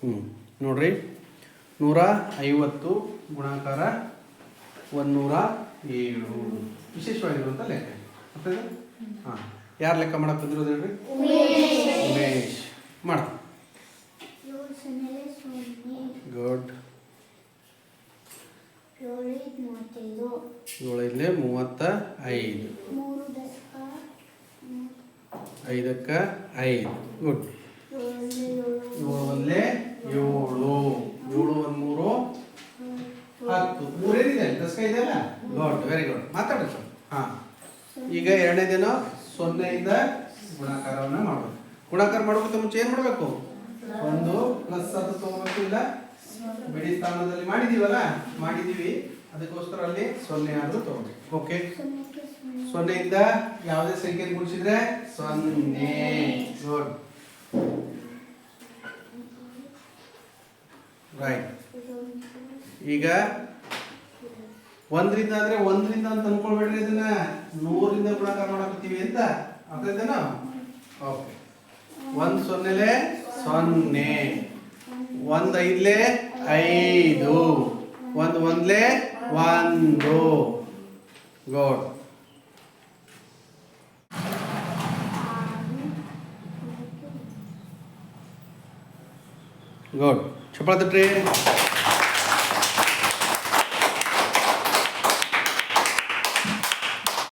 ಹ್ಞೂ ನೋಡ್ರಿ. ನೂರ ಐವತ್ತು ಗುಣಾಕಾರ ಒಂದೂರ ಏಳು. ವಿಶೇಷವಾಗಿರುವಂಥ ಲೆಕ್ಕ. ಹಾಂ. ಯಾರು ಲೆಕ್ಕ ಮಾಡಕ್ಕೆ ಬಂದಿರೋದು ಹೇಳ್ರಿ? ಉಮೇಶ್. ಮಾಡ ಗುಡ್ ಏಳೈದಲೇ ಮೂವತ್ತ ಐದು. ಐದಕ್ಕೆ ಐದು. ಗುಡ್ ಏಳು ಏಳು ಏಳು ಒಂದು ಮೂರು, ಹತ್ತು. ಮೂರೇನಿದೆ? ದಸ್ಕ ಇದೆಯಲ್ಲ? ಗುಡ್ ವೆರಿ ಗುಡ್ ಮಾತಾಡಿ ಸರ್. ಈಗ ಈಗ ದಿನ ಸೊನ್ನೆಯಿಂದ ಗುಣಾಕಾರವನ್ನು ಮಾಡೋದು. ಗುಣಾಕಾರ ಮಾಡೋಕ್ಕಿಂತ ಮುಂಚೆ ಏನು ಮಾಡಬೇಕು? ಒಂದು ಪ್ಲಸ್ ಅದು ತಗೋಬೇಕು ಇಲ್ಲ? ಬಿಡಿ ಸ್ಥಾನದಲ್ಲಿ ಮಾಡಿದೀವಲ್ಲ? ಮಾಡಿದೀವಿ. ಅದಕ್ಕೋಸ್ಕರ ಅಲ್ಲಿ ಸೊನ್ನೆ ಆದರೂ ತಗೋಬೇಕು. ಓಕೆ ಸೊನ್ನೆಯಿಂದ ಯಾವುದೇ ಸಂಖ್ಯೆ ಗುಣಿಸಿದ್ರೆ ಸೊನ್ನೆ. ಗುಡ್ ರೈಟ್ ಈಗ ಒಂದರಿಂದ ಅಂದ್ರೆ ಒಂದರಿಂದ ಅಂತ ಅನ್ಕೊಳ್ಬೇಡ್ರಿ ಇದನ್ನ ನೂರಿಂದ ಗುಣಾಕಾರ ಮಾಡಕತ್ತೀವಿ ಅಂತ? ಅರ್ಥೈತೇನ ಓಕೆ ಒಂದ್ ಸೊನ್ನೆಲೆ ಸೊನ್ನೆ. ಒಂದ್ ಐದ್ಲೆ ಐದು. ಒಂದ್ ಒಂದ್ಲೆ ಒಂದು. ಗೋಡ್ Good. Chapter the tray.